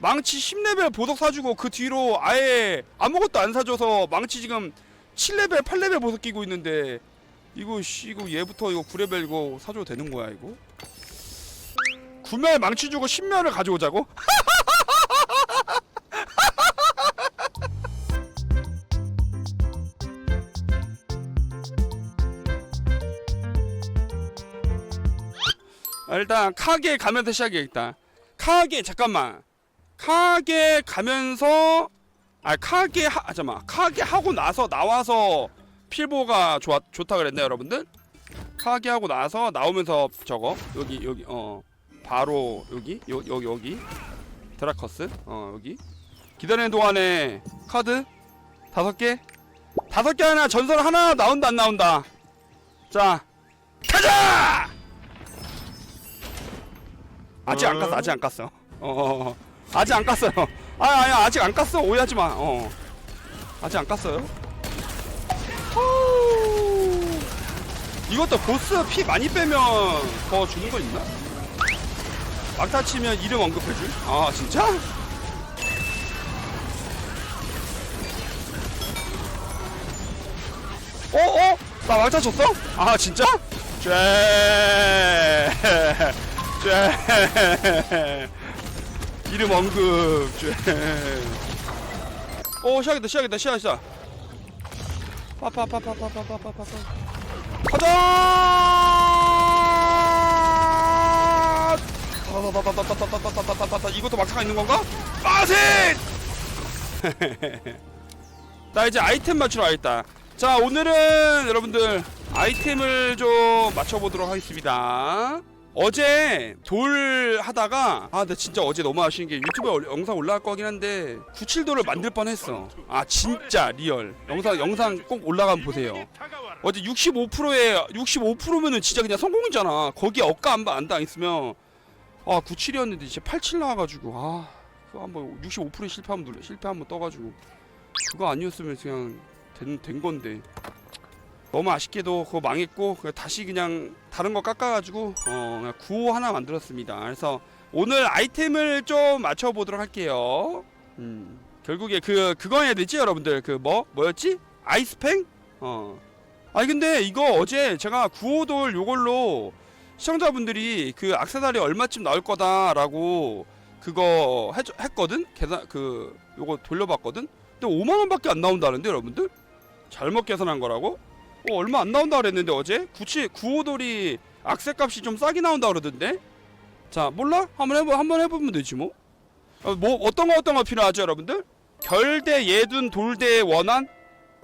망치 10레벨 보석 사주고 그 뒤로 아예 아무것도 안 사줘서 망치 지금 7레벨 8레벨 보석 끼고 있는데 이거 씨 이거 얘부터 이거 9레벨 이거 사줘도 되는 거야 이거? 구멸 망치 주고 10면을 가져오자고? 아, 일단 카게 가면서 시작해야겠다. 카게 잠깐만. 카게 가면서 아 카게 하 아, 잠깐만. 카게 하고 나서 나와서 필보가 좋아 좋다 그랬네 여러분들. 카게 하고 나서 나오면서 저거 여기 여기 어 바로 여기 여, 여기 여기. 드라커스 어 여기. 기다리는 동안에 카드 다섯 개? 다섯 개 하나 전설 하나 나온다 안 나온다? 자 가자! 아직 안 깠어 아직 안 깠어. 어, 어, 어. 아직 안 깠어요 아 아니 아직 안 깠어 오해하지 마 어 아직 안 깠어요. 이것도 보스 피 많이 빼면 더 주는 거 있나? 막타 치면 이름 언급해줄? 아 진짜? 어? 어? 나 막타 쳤어? 아 진짜? 쟤. 쟤. 이름 언급. 쟤. 오 시작했다 시작했다 시작했다. 빠빠빠빠빠빠빠빠빠. 가자! 빠바바바바바바바바바바바. 이것도 막타가 있는 건가? 빠sit! 나 이제 아이템 맞추러 와있다. 자, 오늘은 여러분들 아이템을 좀 맞춰보도록 하겠습니다. 어제 돌 하다가 아, 나 진짜 어제 너무 아쉬운 게 유튜브에 올- 영상 올라갈 거긴 한데 97도를 만들 뻔했어. 아, 진짜 리얼. 영상 영상 꼭 올라가면 보세요. 어제 65%에 65%면은 진짜 그냥 성공이잖아. 거기에 억까 안바 안 당했으면 아 97이었는데 이제 87 나와가지고 아 그거 한번 65%에 실패하면 눌러 실패 한번 떠가지고 그거 아니었으면 그냥 된, 된 건데 너무 아쉽게도 그거 망했고 다시 그냥 다른 거 깎아가지고 어 구호 하나 만들었습니다. 그래서 오늘 아이템을 좀 맞춰보도록 할게요. 음 결국에 그 그거 해야 되지 여러분들? 그 뭐? 뭐였지? 아이스팽? 어. 아니 근데 이거 어제 제가 구호돌 요걸로 시청자분들이 그 악세사리 얼마쯤 나올 거다라고 그거 해, 했거든? 계산 그 요거 돌려봤거든? 근데 5만 원밖에 안 나온다는데 여러분들? 잘못 계산한 거라고 어 얼마 안 나온다 그랬는데 어제 구치 구호돌이 악세 값이 좀 싸게 나온다 그러던데 자 몰라 한번 해보 한번 해보면 되지 뭐. 어, 뭐 어떤 거 어떤 거 필요하죠 여러분들 결대 예둔 돌대 원한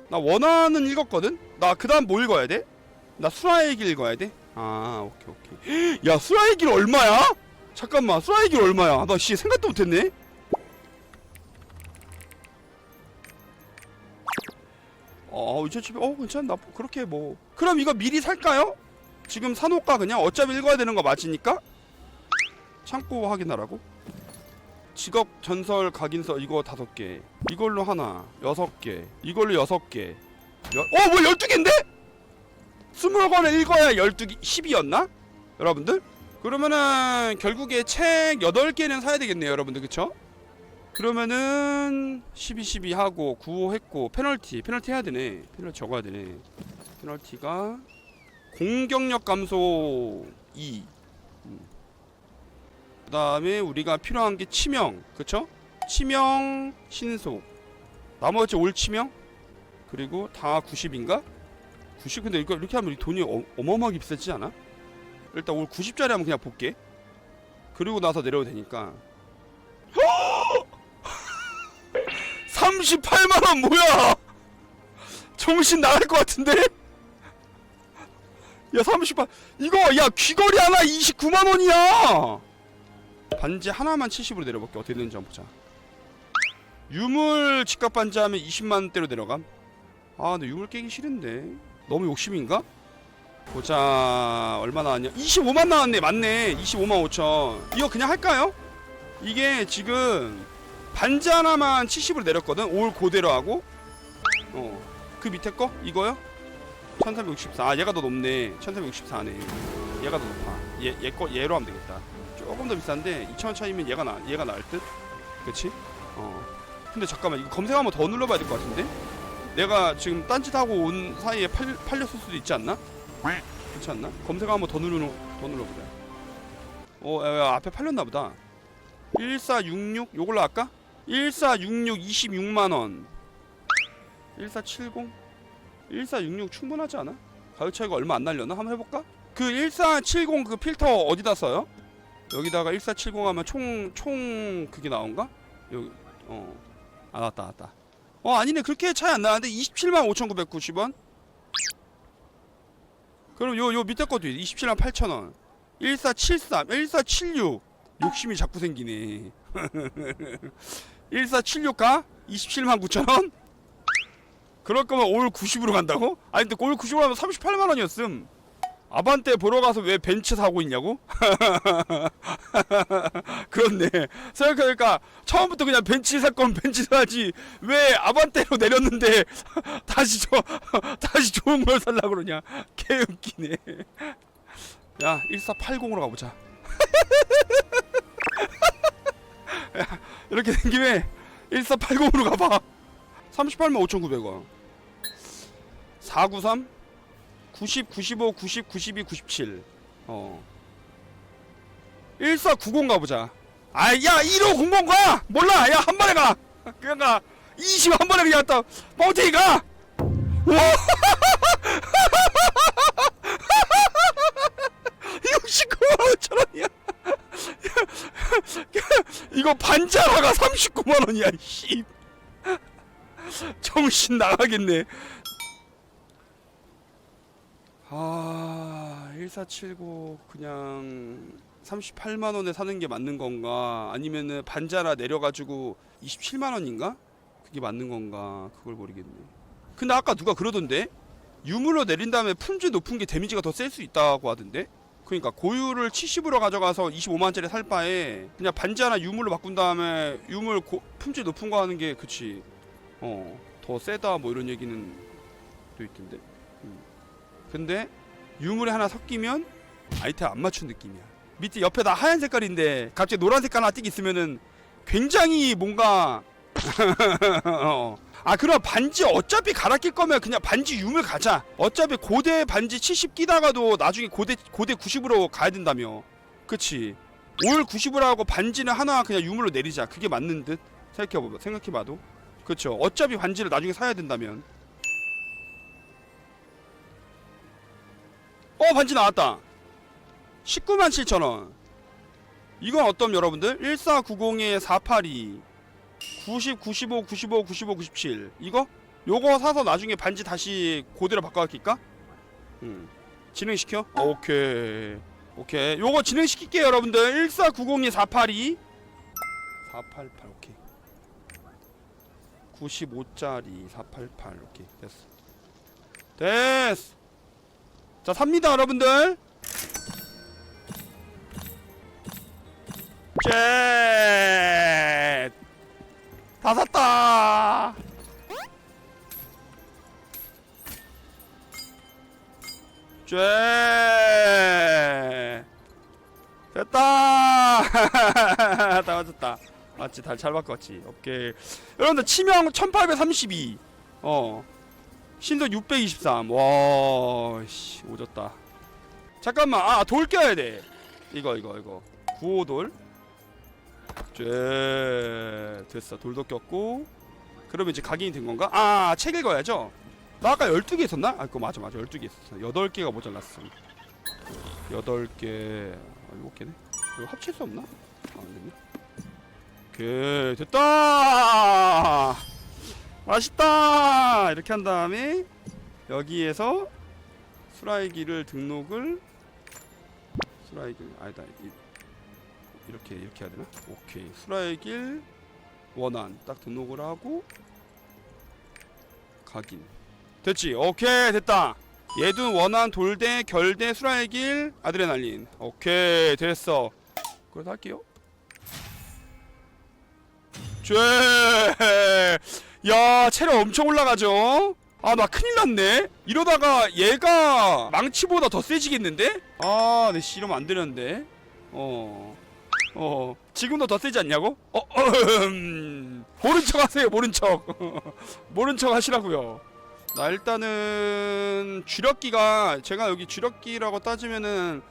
나 원한은 읽었거든? 나 그 다음 뭐 읽어야 돼? 나 수라의 길 읽어야 돼? 아 오케이 오케이 야 수라의 길 얼마야? 잠깐만 수라의 길 얼마야? 나 씨 생각도 못했네 어 2,700, 어 괜찮나 그렇게 뭐 그럼 이거 미리 살까요? 지금 사놓을까 그냥? 어차피 읽어야 되는 거 맞으니까? 창고 확인하라고? 직업 전설 각인서 이거 다섯 개 이걸로 하나 여섯 개 이걸로 여섯 개 어? 뭐 열두 개인데? 스물 권을 읽어야 열두 개 10이었나? 여러분들? 그러면은 결국에 책 여덟 개는 사야 되겠네요 여러분들 그쵸? 그러면은 12 12 하고 9 했고 페널티 페널티 해야 되네. 페널티 적어야 되네. 페널티가 공격력 감소 2그 다음에 우리가 필요한 게 치명. 그쵸? 치명 신속. 나머지 올 치명? 그리고 다 90인가? 90 근데 이거 이렇게 하면 이 돈이 어, 어마어마하게 비싸지 않아? 일단 올 90짜리 하면 그냥 볼게. 그리고 나서 내려도 되니까 38만원 뭐야? 정신 나갈 것 같은데? 야 38, 이거 야 귀걸이 하나 29만원이야! 반지 하나만 70으로 내려볼게. 어떻게 되는지 한번 보자. 유물 집값 반지 하면 20만원대로 내려감. 아 근데 유물 깨기 싫은데. 너무 욕심인가? 보자. 얼마 나왔냐? 25만 나왔네. 맞네. 25만 5천. 이거 그냥 할까요? 이게 지금 반지 하나만 70으로 내렸거든. 올 그대로 하고. 어 그 밑에 거? 이거요? 1364 아 얘가 더 높네. 1364네. 얘가 더 높아. 얘, 얘 거, 얘로 하면 되겠다. 조금 더 비싼데 2천원 차이면 얘가 나 얘가 나을 듯? 그치? 어. 근데 잠깐만 이거 검색 한번 더 눌러봐야 될 것 같은데? 내가 지금 딴짓하고 온 사이에 팔, 팔렸을 수도 있지 않나? 그렇지 않나? 검색 한번 더 누르 더 눌러보자. 어 야, 야, 앞에 팔렸나 보다. 1466 요걸로 할까? 1466 26만원 1470 1466 충분하지 않아? 가격 차이가 얼마 안 날려나? 한번 해볼까? 그 1470 그 필터 어디다 써요? 여기다가 1470 하면 총, 총 그게 나온가? 여기, 어. 아, 나왔다, 나왔다. 어, 아니네. 그렇게 차이 안 나는데 27만 5,990원? 그럼 요, 요 밑에 것도 27만 8,000원. 1473, 1476. 욕심이 자꾸 생기네. 1476가? 27만 9,000원? 그럴 거면 올 90으로 간다고? 아니 근데 올 90으로 하면 38만 원이었음. 아반떼 보러 가서 왜 벤츠 사고 있냐고? 그렇네. 생각해보니까 처음부터 그냥 벤츠 살 거면 벤츠 사지 왜 아반떼로 내렸는데 다시 저 다시 좋은 걸 살라 그러냐? 개 웃기네. 야 1480으로 가보자. 야, 이렇게 된 김에 1480으로 가봐. 38만 5,900원. 493 90, 95, 90, 92, 97. 어. 1490 가보자. 아, 야, 1500 가! 몰라! 야, 한 번에 가! 그냥 가! 20 한 번에 그냥 딱, 뻥튀기 가! 와! 69만 5천원이야! 이거 반자라가 39만 원이야, 씨! 정신 나가겠네. 아, 1479 그냥 38만 원에 사는 게 맞는 건가? 아니면은 반자라 내려 가지고 27만 원인가? 그게 맞는 건가? 그걸 모르겠네. 근데 아까 누가 그러던데 유물로 내린 다음에 품질 높은 게 데미지가 더 셀 수 있다고 하던데? 그러니까 고유를 70으로 가져가서 25만 원짜리 살 바에 그냥 반자나 유물로 바꾼 다음에 유물 고, 품질 높은 거 하는 게 그치? 어, 더 세다 뭐 이런 얘기는 또 있던데. 음. 근데 유물이 하나 섞이면 아이템 안 맞춘 느낌이야. 밑에 옆에 다 하얀 색깔인데 갑자기 노란 색깔 하나 띄기 있으면은 굉장히 뭔가 어. 아 그럼 반지 어차피 갈아 낄 거면 그냥 반지 유물 가자. 어차피 고대 반지 70 끼다가도 나중에 고대 고대 90으로 가야 된다며. 그치? 올 90으로 하고 반지는 하나 그냥 유물로 내리자. 그게 맞는 듯 생각해봐 생각해봐도. 그쵸? 어차피 반지를 나중에 사야 된다면. 어 반지 나왔다 19만 7천원 이건 어떤 여러분들 1490에 482 90 95 95 95 97 이거? 요거 사서 나중에 반지 다시 고대로 바꿔갈까? 음. 진행시켜? 어, 오케이. 오케이. 요거 진행시킬게요 여러분들. 1490에 482 488 오케이. 95짜리 488 오케이. 됐어. 됐어. 자 삽니다 여러분들. 쉣 다 샀다 쉣 됐다 다 맞았다 맞지 달잘 바꿨지 오케이 여러분들 치명 1832 어 신도 623. 와, 씨, 오졌다. 잠깐만, 아, 돌 껴야 돼. 이거, 이거, 이거. 구호돌. 쟤, 됐어. 돌도 꼈고. 그러면 이제 각인이 된 건가? 아, 책 읽어야죠. 나 아까 12개 있었나? 아, 그거 맞아, 맞아. 12개 있었어. 8개가 모자랐어. 8개. 아, 7개네. 이거 합칠 수 없나? 아, 안 됐네. 오케이, 됐다! 맛있다 이렇게 한 다음에 여기에서 수라이기를 등록을 수라이길 아니다 이, 이렇게 이렇게 해야 되나? 오케이. 수라이길 원한 딱 등록을 하고 각인. 됐지? 오케이. 됐다. 예둔 원한 돌대 결대 수라이길 아드레날린. 오케이. 됐어. 그래도 할게요. 쟤 야, 체력 엄청 올라가죠? 아, 나 큰일 났네? 이러다가 얘가 망치보다 더 세지겠는데? 아, 내 씨, 이러면 안 되는데? 어. 어 지금도 더 세지 않냐고? 어, 어 음. 모른 척 하세요 모른 척 모른 척 하시라고요 나 일단은 주력기가 제가 여기 주력기라고 따지면은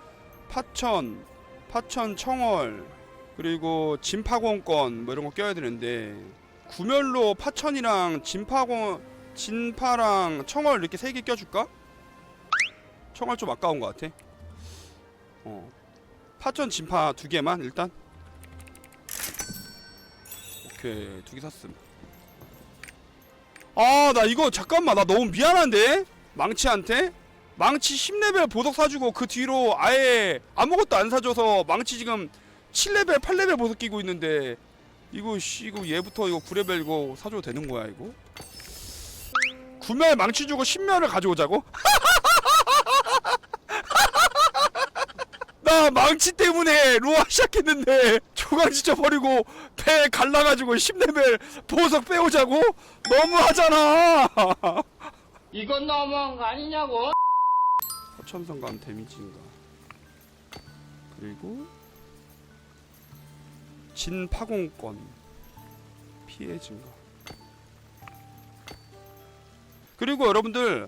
파천 파천 청월 그리고 진파공권 뭐 이런 거 껴야 되는데 구멸로 파천이랑 진파공 진파랑 청월 이렇게 세 개 껴줄까? 청월 좀 아까운 것 같아 어 파전 진파 두 개만 일단? 오케이 두 개 샀음. 아 나 이거 잠깐만 나 너무 미안한데? 망치한테? 망치 10레벨 보석 사주고 그 뒤로 아예 아무것도 안 사줘서 망치 지금 7레벨 8레벨 보석 끼고 있는데 이거 씨 이거 얘부터 이거 9레벨 이거 사줘도 되는 거야 이거? 구멸 망치 주고 10면을 가져오자고? 나 망치 때문에 로아 시작했는데 조각 지쳐버리고 배 갈라가지고 10레벨 보석 빼오자고? 너무하잖아. 이건 너무한 거 아니냐고? 허천성감 데미지인가? 그리고 진파공권 피해 증가? 그리고 여러분들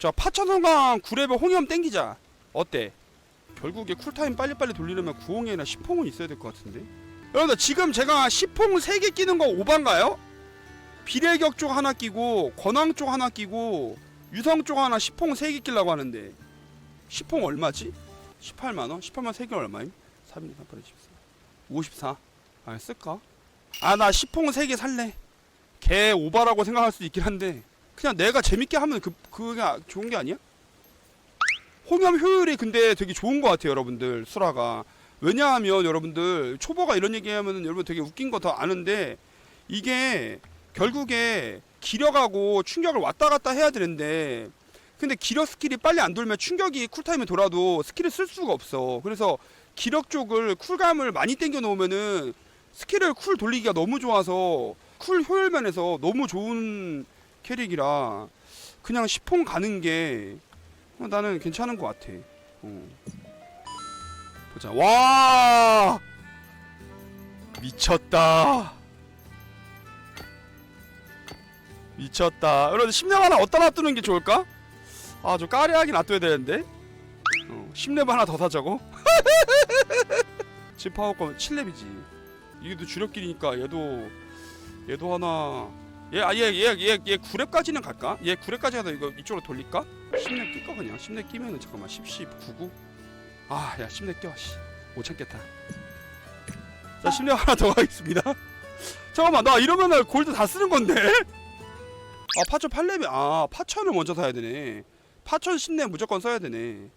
저 파천성감 9레벨 홍염 땡기자. 어때? 결국에 쿨타임 빨리빨리 돌리려면 구홍이나 10홍은 있어야 될 것 같은데 여러분 지금 제가 10홍 3개 끼는 거 5반가요? 비례격 쪽 하나 끼고 권왕 쪽 하나 끼고 유성 쪽 하나 10홍 3개 끼려고 하는데 10홍 얼마지? 18만원? 18만 3개 얼마임? 3, 3, 8, 14 54 아, 쓸까? 아, 나 10홍 3개 살래 개 오바라고 생각할 수도 있긴 한데 그냥 내가 재밌게 하면 그, 그게 좋은 게 아니야? 홍염 효율이 근데 되게 좋은 것 같아요, 여러분들. 수라가. 왜냐하면 여러분들 초보가 이런 얘기하면 여러분 되게 웃긴 거 더 아는데 이게 결국에 기력하고 충격을 왔다 갔다 해야 되는데 근데 기력 스킬이 빨리 안 돌면 충격이 쿨타임에 돌아도 스킬을 쓸 수가 없어. 그래서 기력 쪽을 쿨감을 많이 땡겨 놓으면은 스킬을 쿨 돌리기가 너무 좋아서 쿨 효율면에서 너무 좋은 캐릭이라 그냥 시폰 가는 게 어, 나는 괜찮은 것 같아. 어. 보자. 와! 미쳤다. 미쳤다. 그런데 심내 하나 어디다 놔두는 게 좋을까? 아, 좀 까리하게 놔둬야 되는데. 어, 10렙 하나 더 사자고? 지금 파워권 7렙이지. 이게 또 주력끼리니까 얘도 얘도 하나 예, 아, 예, 예, 예, 예, 구렙까지는 갈까? 예 구렙까지 가서 이거 이쪽으로 돌릴까? 10렙 낄까 그냥 10렙 끼면은 잠깐만 10, 10, 9, 9 아야 10렙 껴 씨. 못 참겠다 자 10렙 하나 더 가겠습니다 잠깐만 나 이러면은 골드 다 쓰는 건데? 아 파천 8렙이 아 파천을 먼저 사야 되네 파천 10렙 무조건 써야 되네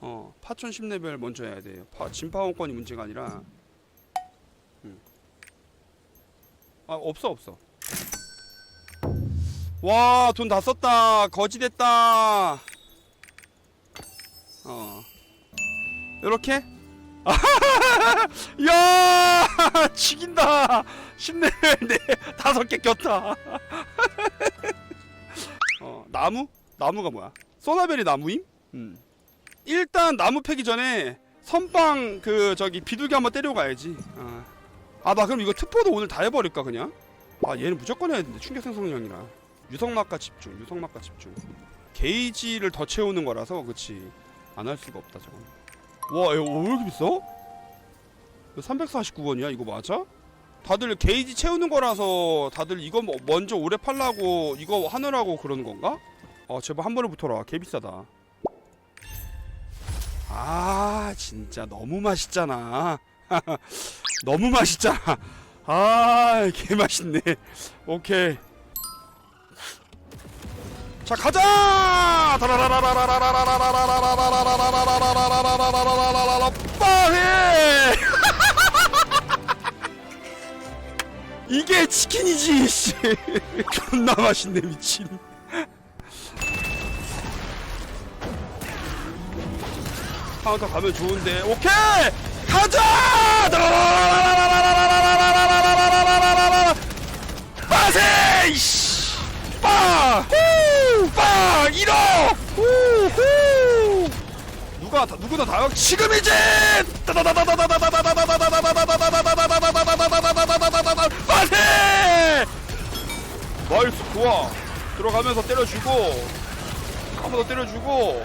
어 파천 10레벨 먼저 해야 돼요 파, 진파원권이 문제가 아니라 음. 아 없어 없어 와, 돈 다 썼다. 거지 됐다. 어. 요렇게? 야! 죽인다. 신내 네. 다섯 개 꼈다. 어, 나무? 나무가 뭐야? 소나벨이 나무임? 음. 일단 나무 패기 전에 선빵 그 저기 비둘기 한번 때려가야지. 어. 아, 나 그럼 이거 특포도 오늘 다 해버릴까 그냥? 아 얘는 무조건 해야 되는데 충격 생성량이라. 유성막과 집중 유성막과 집중. 게이지를 더 채우는 거라서 그치 안 할 수가 없다 저건. 와 이거 왜 이렇게 비싸? 349원이야? 이거 맞아? 다들 게이지 채우는 거라서 다들 이거 뭐 먼저 오래 팔라고 이거 하느라고 그러는 건가? 아 제발 한 번에 붙어라. 개 비싸다. 아 진짜 너무 맛있잖아. 너무 맛있잖아. 아, 개맛있네. 오케이. 자, 가자! 빠해! 이게 치킨이지, 씨. 존나 맛있네, 미친. 카운터 가면 좋은데. 오케이! 가자! 빠세! 이씨! 빠! 후! 빠! 일어! 후! 후! 누가 다, 누구나 다 지금이지! 빠세! 나이스 좋아 들어가면서 때려주고 한 번 더 때려주고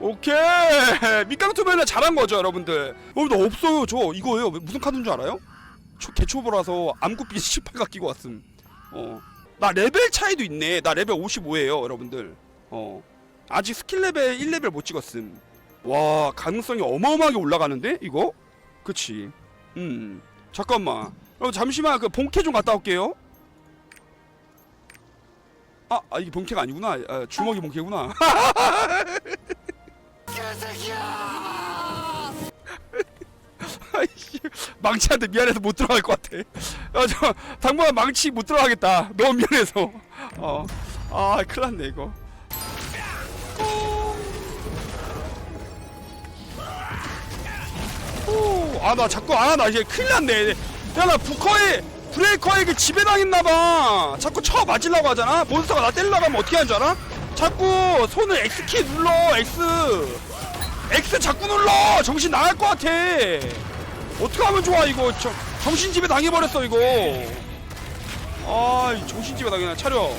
오케이. 밑강투면 잘한 거죠 여러분들. 여러분들 없어요 저. 이거예요. 무슨 카드인 줄 알아요? 초, 개초보라서 암구빛 18가 끼고 왔음. 어. 나 레벨 차이도 있네. 나 레벨 55예요 여러분들. 어. 아직 스킬 레벨 1레벨 못 찍었음. 와 가능성이 어마어마하게 올라가는데 이거? 그치. 음. 잠깐만. 여러분 잠시만. 그 본캐 좀 갔다 올게요. 아, 아 이게 본캐가 아니구나. 아, 주먹이 본캐구나 아이씨, 망치한테 미안해서 못 들어갈 것 같아. 아, 저 당분간 망치 못 들어가겠다. 너무 미안해서. 어, 아, 큰일났네 이거. 오, 아, 나 자꾸 아, 나 이제 큰일났네. 야, 나 부커에 브레이커에게 지배당했나봐. 자꾸 쳐 맞으려고 하잖아. 몬스터가 나 때리려고 하면 어떻게 하는 줄 알아? 자꾸 손을 X키 눌러 X. X 자꾸 눌러. 정신 나갈 것 같아. 어떻게 하면 좋아 이거? 저, 정신집에 당해버렸어 이거. 아이 정신집에 당해 차려